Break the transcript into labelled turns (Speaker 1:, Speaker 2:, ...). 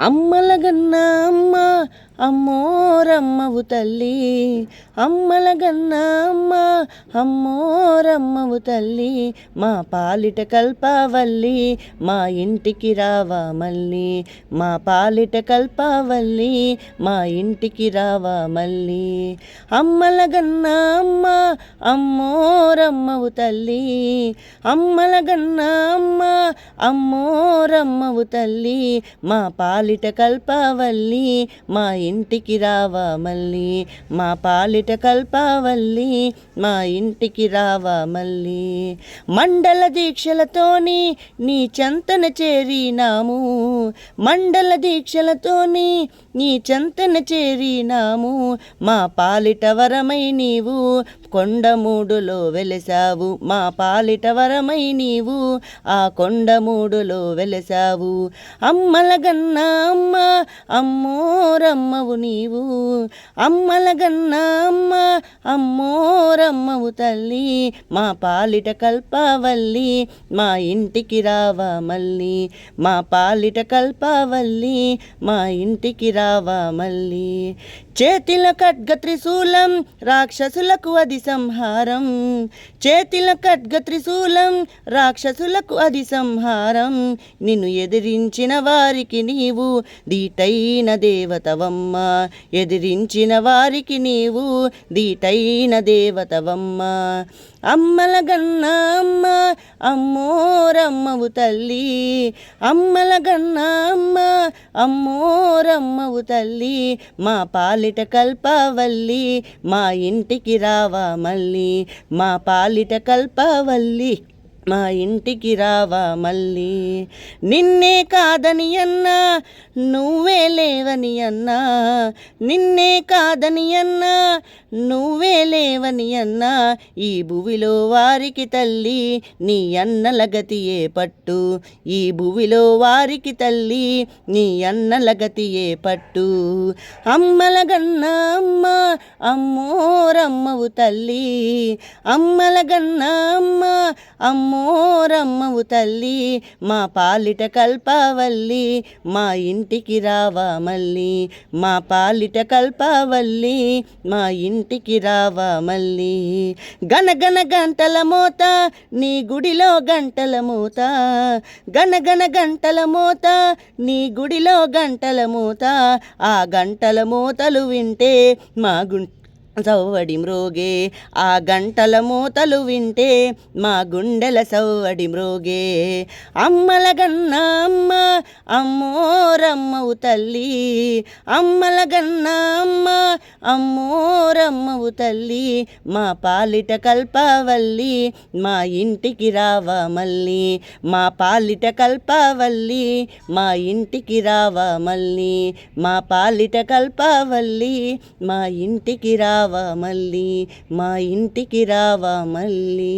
Speaker 1: అమ్మలగన్న అమ్మ అమ్మోరమ్మవు తల్లి అమ్మలగన్న అమ్మ అమ్మోరమ్మవు తల్లి మా పాలిట కల్పవల్లి మా ఇంటికి రావా మళ్ళీ మా పాలిట కల్పవల్లి మా ఇంటికి రావా మళ్ళీ అమ్మలగన్న అమ్మ అమ్మోరమ్మవు తల్లి అమ్మలగన్న అమ్మ అమ్మోరమ్మవు తల్లి మా పాలిట కల్పవల్లి మా ఇంటికి రావా మళ్ళీ మా పాలిట కల్పావల్లి మా ఇంటికి రావా మళ్ళీ మండల దీక్షలతోని నీ చెంతన చేరినాము. మండల దీక్షలతోని నీ చెంతన చేరినాము. మా పాలిట వరమై నీవు కొండమూడులో వెలసావు. మా పాలిట వరమై నీవు ఆ కొండమూడులో వెలసావు. అమ్మలగన్న అమ్మ అమ్మవు నీవు అమ్మలగన్న అమ్మ అమ్మోరమ్మవు తల్లి మా పాలిట కల్పవల్లి మా ఇంటికి రావా మళ్ళీ మా పాలిట కల్పవల్లి మా ఇంటికి రావా మళ్ళీ చేతిల ఖడ్గ త్రిశూలం రాక్షసులకు అది సంహారం. చేతిల ఖడ్గ త్రిశూలం రాక్షసులకు అది సంహారం. నిన్ను ఎదిరించిన వారికి నీవు దీటైన దేవతవమ్మ. ఎదిరించిన వారికి నీవు దీటైన దేవతవమ్మ. అమ్మల గన్న అమ్మ అమ్మోరమ్మవు తల్లి. అమ్మల గన్న అమ్మ అమ్మోరమ్మవు తల్లి. మా పాలిట కల్పవల్లి మా ఇంటికి రావా మళ్ళీ మా పాలిట కల్పవల్లి. మా ఇంటికి రావా మళ్ళీ. నిన్నే కాదని అన్నా నువ్వే లేవని అన్నా. నిన్నే కాదని అన్నా నువ్వే లేవని అన్నా. ఈ భువిలో వారికి తల్లి నీ అన్నల గతియే పట్టు. ఈ భువిలో వారికి తల్లి నీ అన్నల గతియే పట్టు. అమ్మల గన్న అమ్మ అమ్మోరమ్మవు తల్లి. అమ్మల గన్న అమ్మ రమ్మవు తల్లి మా పాలిట కల్పవల్లి మా ఇంటికి రావా మళ్ళీ మా పాలిట కల్పవల్లి మా ఇంటికి రావా మళ్ళీ గనగన గంటల మోత నీ గుడిలో గంటల మూత. గనగన గంటల మోత నీ గుడిలో గంటల మూత. ఆ గంటల మోతలు వింటే మా గుంట సవ్వడి మృగే ఆ గంటల మూతలు వింటే మా గుండెల సవ్వడి మృగే. అమ్మల గన్న అమ్మ అమ్మోరమ్మవు తల్లి. అమ్మల గన్న అమ్మ అమ్మోరమ్మవు తల్లి. మా పాలిట కల్పవల్లి మా ఇంటికి రావా మళ్ళీ మా పాలిట కల్పవల్లి మా ఇంటికి రావా మళ్ళీ మా పాలిట కల్పవల్లి మా ఇంటికి రావా మళ్ళీ? మా ఇంటికి రావా మళ్ళీ?